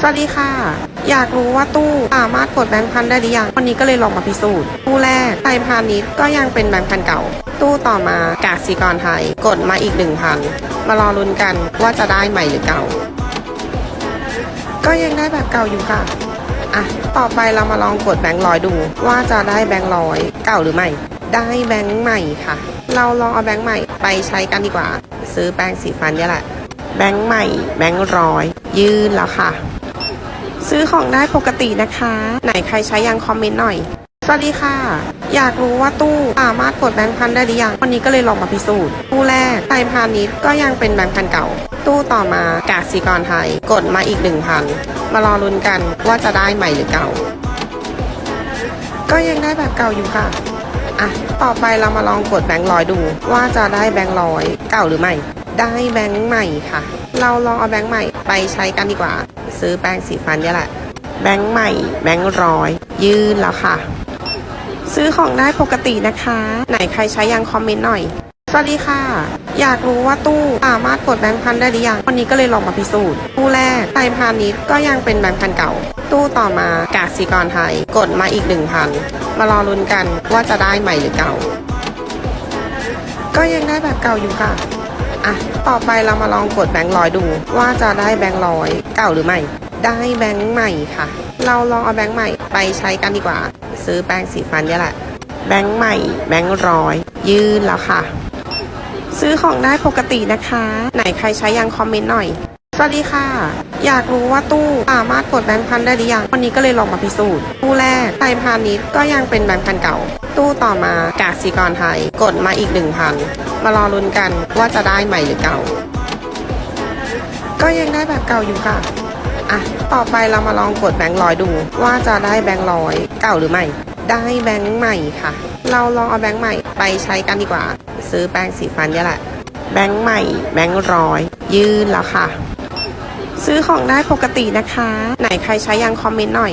สวัสดีค่ะ อยากรู้ว่าตู้สามารถกดแบงค์พันได้หรือยัง วันนี้ก็เลยลองมาพิสูจน์ ตู้แรกไทยพาณิชย์ก็ยังเป็นแบงค์พันเก่า ตู้ต่อมากาสิกรไทย กดมาอีกหนึ่งพันมารอลุ้นกันว่าจะได้ใหม่หรือเก่า ก็ยังได้แบบเก่าอยู่ค่ะ อะ ต่อไปเรามาลองกดแบงค์ร้อยดู ว่าจะได้แบงค์ร้อยเก่าหรือไม่ ได้แบงค์ใหม่ค่ะ เราลองเอาแบงค์ใหม่ไปใช้กันดีกว่า ซื้อแปรงสีฟันเนี่ยแหละ แบงค์ใหม่ แบงค์ร้อย ยื่นแล้วค่ะ ซื้อของได้ปกตินะคะ ไหนใครใช้ยังคอมเมนต์หน่อย สวัสดีค่ะ อยากรู้ว่าตู้สามารถกดแบงค์พันได้หรือยัง วันนี้ก็เลยลองมาพิสูจน์ ตู้แรกไทยพาณิชย์ก็ยังเป็นแบงค์พันเก่า ตู้ต่อมากาสิกรไทย กดมาอีกหนึ่งพันมารอลุ้นกันว่าจะได้ใหม่หรือเก่า ก็ยังได้แบบเก่าอยู่ค่ะอะ ต่อไปเรามาลองกดแบงค์ร้อยดู ว่าจะได้แบงค์ร้อยเก่าหรือไม่ ได้แบงค์ใหม่ค่ะ เราลองเอาแบงค์ใหม่ไปใช้กันดีกว่า ซื้อแปรงสีฟันเนี่ยแหละ แบงค์ใหม่ แบงค์ร้อย ยื่นแล้วค่ะ ซื้อของได้ปกตินะคะ ไหนใครใช้ยังคอมเมนต์หน่อย สวัสดีค่ะ อยากรู้ว่าตู้สามารถกดแบงค์พันได้หรือยัง วันนี้ก็เลยลองมาพิสูจน์ ตู้แรกไทยพาณิชย์ก็ยังเป็นแบงค์พันเก่า ตู้ต่อมากาสิกรไทย กดมาอีกหนึ่งพันมารอลุ้นกันว่าจะได้ใหม่หรือเก่า ก็ยังได้แบบเก่าอยู่ค่ะ อะ ต่อไปเรามาลองกดแบงค์ร้อยดู ว่าจะได้แบงค์ร้อยเก่าหรือไม่ ได้แบงค์ใหม่ค่ะ เราลองเอาแบงค์ใหม่ไปใช้กันดีกว่า ซื้อแปรงสีฟันเนี่ยแหละ แบงค์ใหม่ แบงค์ร้อยยื่นแล้วค่ะ ซื้อของได้ปกตินะคะ ไหนใครใช้ยังคอมเมนต์หน่อยสวัสดีค่ะ อยากรู้ว่าตู้สามารถกดแบงค์พันได้หรือยัง วันนี้ก็เลยลองมาพิสูจน์ ตู้แรกไทยพาณิชย์ก็ยังเป็นแบงค์พันเก่า ตู้ต่อมากาสิกรไทย กดมาอีกหนึ่งพัน มารอลุนกันว่าจะได้ใหม่หรือเก่า ก็ยังได้แบบเก่าอยู่ค่ะ อะ ต่อไปเรามาลองกดแบงค์ร้อยดูว่าจะได้แบงค์ร้อยเก่าหรือไม่ ได้แบงค์ใหม่ค่ะ เราลองเอาแบงค์ใหม่ไปใช้กันดีกว่า ซื้อแปรงสีฟันเนี่ยแหละ แบงค์ใหม่ แบงค์ร้อย ยื่นแล้วค่ะ ซื้อของได้ปกตินะคะ ไหนใครใช้ยังคอมเมนต์หน่อย